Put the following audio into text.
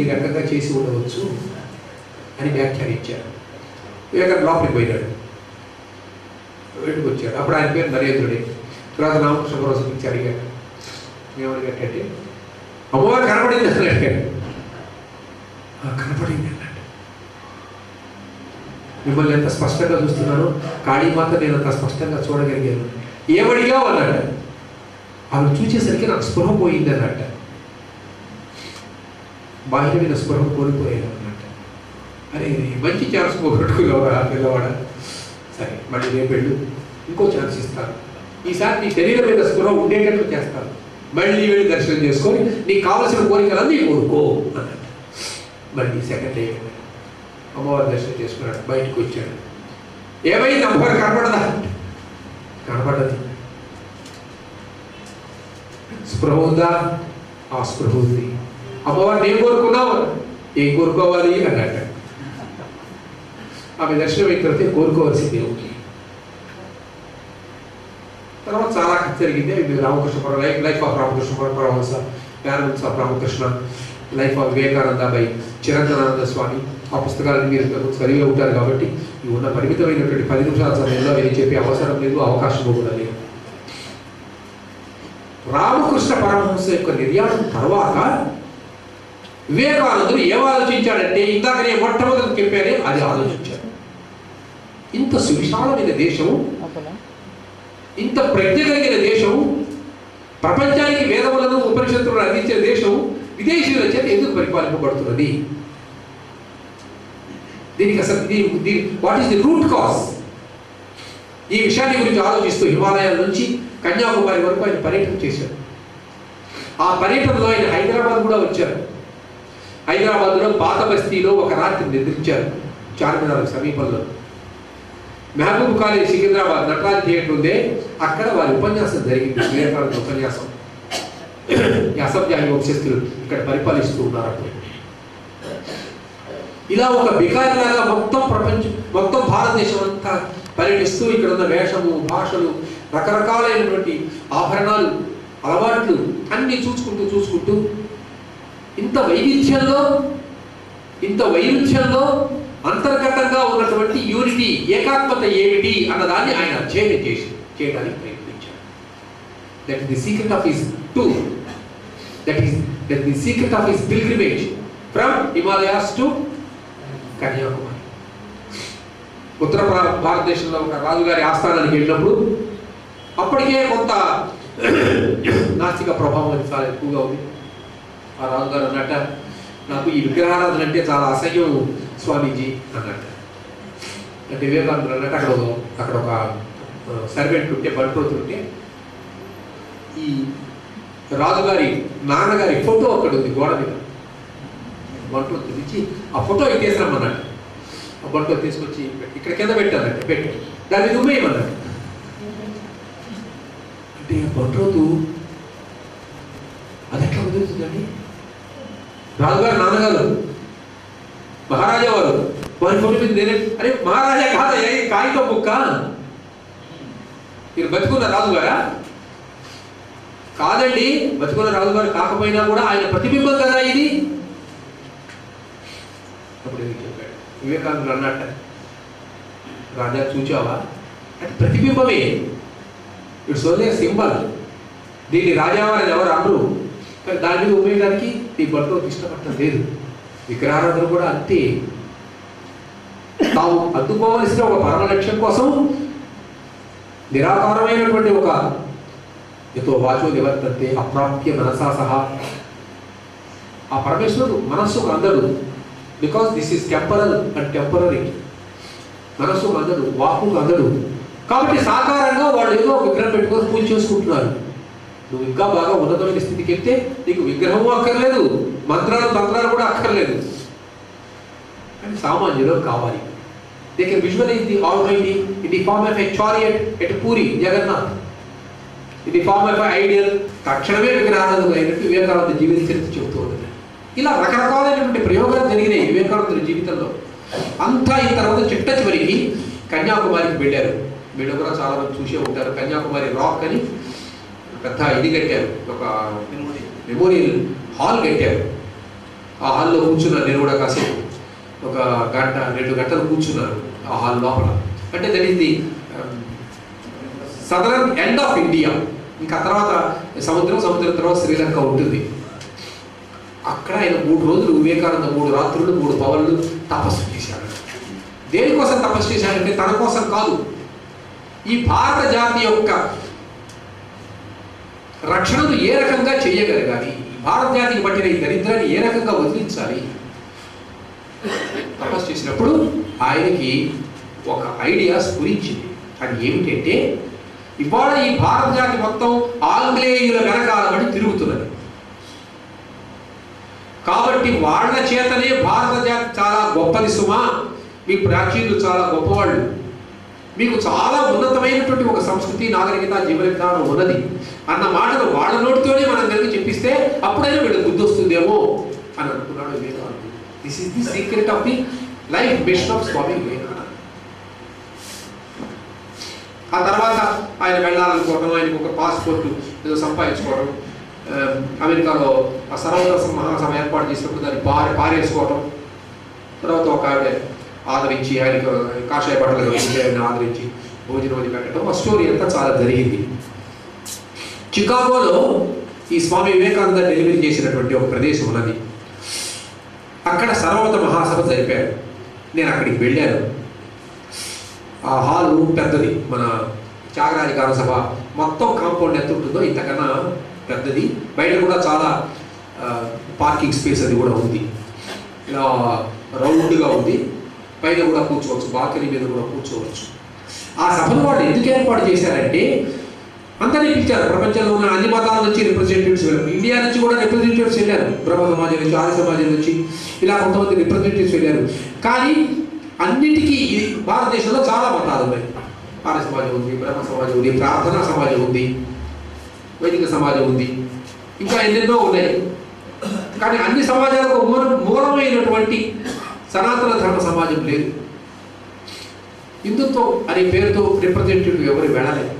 ఈ రకంగా చేసి ఉండవచ్చు అని వ్యాఖ్యానించారు. వివేకానంద లోపలికి పోయినాడు. బయటకు వచ్చాడు అప్పుడు ఆయన పేరు నరేంద్రుడే. తర్వాత రామకృష్ణ భరోసా గురించి అడిగాడు. ఏమని అమ్మవారు కనపడింది అని అడిగాడు. కనపడింది అన్నాడు మిమ్మల్ని ఎంత స్పష్టంగా చూస్తున్నాను కాళీమాత నేను అంత స్పష్టంగా చూడగలిగాను. ఏమడిగావు అన్నాడు. ఆమె చూసేసరికి నాకు స్పృహ పోయింది అన్నట్టు. బాహ్యమైన స్పృహ కోల్పోయాను అనమాట అరే మంచి ఛాన్స్ పోగొట్టుకున్నావురా పిల్లవాడ? సరే మళ్ళీ రేపు వెళ్ళు. ఇంకో ఛాన్స్ ఇస్తాను. ఈసారి నీ శరీరం మీద స్పృహ ఉండేటట్లు చేస్తాను. మళ్ళీ వెళ్ళి దర్శనం చేసుకొని నీకు కావలసిన కోరికలన్నీ కోరుకో అన్నట్టు. మళ్ళీ సెకండ్ డే అమ్మవారి దర్శనం చేసుకున్నాడు. బయటకు వచ్చాడు. ఏమైంది అమ్మవారు కనపడదా? కనపడదు. స్పృహ ఉందా? ఆ స్పృహ ఉంది. అమ్మవారిని ఏం కోరుకున్నావు? ఏం కోరుకోవాలి అన్నట్ట ఆమె దర్శనం అయిన తర్వాత కోరుకోవాల్సింది దేవుడికి తర్వాత చాలా కథ జరిగింది. ఇది Ramakrishna life life of Ramakrishna Paramahamsa ప్యారమెంట్స్ of Ramakrishna life of Vivekananda by Chiranjanananda Swami. ఆ పుస్తకాలను మీరు చదివే ఉంటారు కాబట్టి ఇవి ఉన్న పరిమితమైనటువంటి పది నిమిషాల సమయంలో ఏం చెప్పే అవసరం లేదు అవకాశం కూడా లేదు రామకృష్ణ పరమహంస యొక్క నిర్యాణం తర్వాత వివేకానందుడు ఏం ఆలోచించాడంటే ఇందాక నేను మొట్టమొదటి చెప్పానే అది ఆలోచించాడు. ఇంత సువిశాలమైన దేశము ఇంత ప్రజ్ఞ కలిగిన దేశం ప్రపంచానికి వేదములను ఉపనిషత్తులను అందించిన దేశం విదేశీయుల చేత ఎందుకు పరిపాలింపబడుతున్నది? దీనికి అసలు దీని what is the root cause ఈ విషయాన్ని గురించి ఆలోచిస్తూ హిమాలయాల నుంచి కన్యాకుమారి వరకు ఆయన పర్యటన చేశారు. ఆ పర్యటనలో ఆయన హైదరాబాద్ కూడా వచ్చారు. హైదరాబాద్లో పాత బస్తీలో ఒక రాత్రి నిద్రించారు చార్మినార్ సమీపంలో. మహబూబ్ కాలేజ్ సికింద్రాబాద్ నటరాజ్ థియేటర్ ఉందే అక్కడ వారి ఉపన్యాసం జరిగింది వివేకానంద ఉపన్యాసం. ఈ అసభ్యాన్ని వంశస్థులు ఇక్కడ పరిపాలిస్తూ ఉన్నారు అప్పుడు ఇలా ఒక బికారిలాగా మొత్తం ప్రపంచం మొత్తం భారతదేశం అంతా పర్యటిస్తూ ఇక్కడ ఉన్న వేషము భాషలు రకరకాలైనటువంటి ఆభరణాలు అలవాట్లు అన్ని చూసుకుంటూ చూసుకుంటూ ఇంత వైవిధ్యంలో ఇంత వైరుధ్యంలో అంతర్గతంగా ఉన్నటువంటి యూనిటీ ఏకాత్మత ఏమిటి అన్నదాన్ని ఆయన అధ్యయనం చేసి చేయడానికి ప్రయత్నించారు. That the secret of his to that is that the secret of his pilgrimage from Himalayas to Kanyakumari ఉత్తర భారతదేశంలో ఒక రాజుగారి ఆస్థానానికి వెళ్ళినప్పుడు అప్పటికే కొంత నాస్తిక ప్రభావం చాలా ఎక్కువగా ఉంది. ఆ రాజుగారు అన్నట్ట నాకు ఈ విగ్రహారాధన అంటే చాలా అసహ్యం స్వామీజీ అన్నట్ట. అంటే వివేకానందుడు అన్నట్టు అక్కడ అక్కడ ఒక సర్వెంట్ ఉంటే బంట్రోతులు ఉంటే ఈ రాజుగారి నాన్నగారి ఫోటో అక్కడ ఉంది గోడ మీద. బంట్రోతులు తెచ్చి ఆ ఫోటో ఇట్టేసామన్నట్టు ఆ బంట్లో తీసుకొచ్చి ఇక్కడ కింద పెట్టానంటే పెట్టి. దాని మీద ఉమ్మేయమన్నట్టు అంటే ఆ అది ఎట్లా కుదురుతుందండి? రాజుగారు నాన్నగారు మహారాజా వారు వారి ఫోటో మీద నేనే అరే మహారాజా కాదా? ఏ కాగితం బుక్క? మీరు బతుకున్న రాజుగారా? కాదండి బతుకున్న రాజుగారు కాకపోయినా కూడా ఆయన ప్రతిబింబం కదా ఇది? అప్పుడు చెప్పాడు? వివేకానందుడు అన్నట్ట. రాజా చూచావా? అది ప్రతిబింబమే. It's only symbol. దీన్ని రాజావారని ఎవరు అనరు? కానీ దాని మీద ఉపయోగానికి నీ బట్టలో ఇష్టపడటం లేదు. విగ్రహారాధన కూడా అంతే. తాము అందుకోవలసిన ఒక పరమ లక్ష్యం కోసం నిరాకారమైనటువంటి ఒక ఎంతో వాచో నివర్తంతే అప్రాప్య మనసా సహా. ఆ పరమేశ్వరుడు మనస్సుకు అందడు. Because this is temporal and temporary మనస్సుకు అందడు వాక్కుకు అందడు. కాబట్టి సాకారంగా వాళ్ళు ఏదో ఒక విగ్రహం పెట్టుకొని పూజ చేసుకుంటున్నారు. నువ్వు ఇంకా బాగా ఉన్నతమైన స్థితికి వెళ్తే నీకు విగ్రహము అక్కర్లేదు మంత్రాలు తంత్రాలు కూడా అక్కర్లేదు. కానీ సామాన్యులు కావాలి. They can visualise the almighty in the form of a chariot at Puri Jagannath in the form of ideal తక్షణమే విగ్రహానందం అయినట్టు వివేకానంద జీవిత చరిత్ర చెబుతూ ఉంటుంది. ఇలా రకరకాలైనటువంటి ప్రయోగాలు జరిగినాయి వివేకానందుడి జీవితంలో. అంతా ఈ తర్వాత చిట్ట చివరికి కన్యాకుమారికి వెళ్ళారు. వీళ్ళు కూడా చాలా మంది చూసే ఉంటారు. కన్యాకుమారి రాక్ అని పెద్ద ఇది కట్టారు. ఒక మెమోరియల్ హాల్ కట్టారు. ఆ హాల్లో కూర్చున్నాను నేను కూడా కాసేపు ఒక గంట రెండు గంటలు కూర్చున్నాను ఆ హాల్ లోపల. అంటే that is the southern end of India ఇంకా తర్వాత సముద్రం సముద్రం తర్వాత శ్రీలంక ఉంటుంది. అక్కడ ఆయన మూడు రోజులు వివేకానంద మూడు రాత్రులు మూడు పవన్లు తపస్సు చేశాడు. దేనికోసం తపస్సు చేశాడంటే తన కోసం కాదు. ఈ భారత జాతి యొక్క రక్షణను ఏ రకంగా చేయగలగాలి? ఈ భారత పట్టిన ఈ దరిద్రాన్ని ఏ రకంగా వదిలించాలి? తపస్సు చేసినప్పుడు ఆయనకి ఒక ఐడియా స్ఫురించింది. అది ఏమిటంటే ఇవాళ ఈ భారత జాతి మొత్తం ఆంగ్లేయుల వెనకాలబడి తిరుగుతున్నది. కాబట్టి వాళ్ళ చేతనే భారత జాతి చాలా గొప్పది సుమా. మీ ప్రాచీనులు చాలా గొప్పవాళ్ళు. మీకు చాలా ఉన్నతమైనటువంటి ఒక సంస్కృతి నాగరికత జీవన విధానం ఉన్నది. అన్న మాటను వాళ్ళ నోటితోనే మనం కనుక చెప్పిస్తే అప్పుడైనా వీళ్ళకి బుద్ధి వస్తుందేమో అని అనుకున్నాడు Vivekananda this is the secret of the life mission of Swami Vivekananda ఆ తర్వాత ఆయన వెళ్ళాలనుకోవడం ఆయనకు ఒక పాస్పోర్ట్ ఏదో సంపాదించుకోవడం అమెరికాలో ఆ సర్వదర్శ మహాసభ ఏర్పాటు చేసినప్పుడు దాన్ని పారే పారేసుకోవడం తర్వాత ఒక ఆవిడ ఆదరించి ఆయనకు కాషాయ బట్టలు ఆయన ఆదరించి భోజనం అది పెట్టడం ఆ స్టోరీ అంతా చాలా జరిగింది. చికాగోలో ఈ స్వామి వివేకానంద డెలివరీ చేసినటువంటి ఒక ప్రదేశం ఉన్నది. అక్కడ సర్వమత మహాసభ జరిపారు. నేను అక్కడికి వెళ్ళాను. ఆ హాలు పెద్దది. మన త్యాగరాజ గాన సభ మొత్తం కాంపౌండ్ ఎంత ఉంటుందో ఇంతకన్నా పెద్దది. బయట కూడా చాలా పార్కింగ్ స్పేస్ అది కూడా ఉంది. ఇలా రౌండ్గా ఉంది. పైన కూడా కూర్చోవచ్చు బాల్కనీ మీద కూడా కూర్చోవచ్చు. ఆ సభను వాళ్ళు ఎందుకు ఏర్పాటు చేశారంటే అందరినీ పిలిచారు. ప్రపంచంలో ఉన్న అన్ని మతాల నుంచి రిప్రజెంటేటివ్స్ వెళ్ళారు. ఇండియా నుంచి కూడా రిప్రజెంటేటివ్స్ వెళ్ళారు. బ్రహ్మ సమాజం నుంచి ఆర్య సమాజం నుంచి ఇలా కొంతమంది రిప్రజెంటేటివ్స్ వెళ్ళారు. కానీ అన్నిటికీ ఇది భారతదేశంలో చాలా మతాలు ఉన్నాయి. ఆర్య సమాజం ఉంది బ్రహ్మ సమాజం ఉంది ప్రార్థనా సమాజం ఉంది వైదిక సమాజం ఉంది. ఇంకా ఎన్నెన్నో ఉన్నాయి. కానీ అన్ని సమాజాలకు మూల మూలమైనటువంటి సనాతన ధర్మ సమాజం లేదు. హిందుత్వం అనే పేరుతో రిప్రజెంటేటివ్ ఎవరు వెళ్ళలేదు.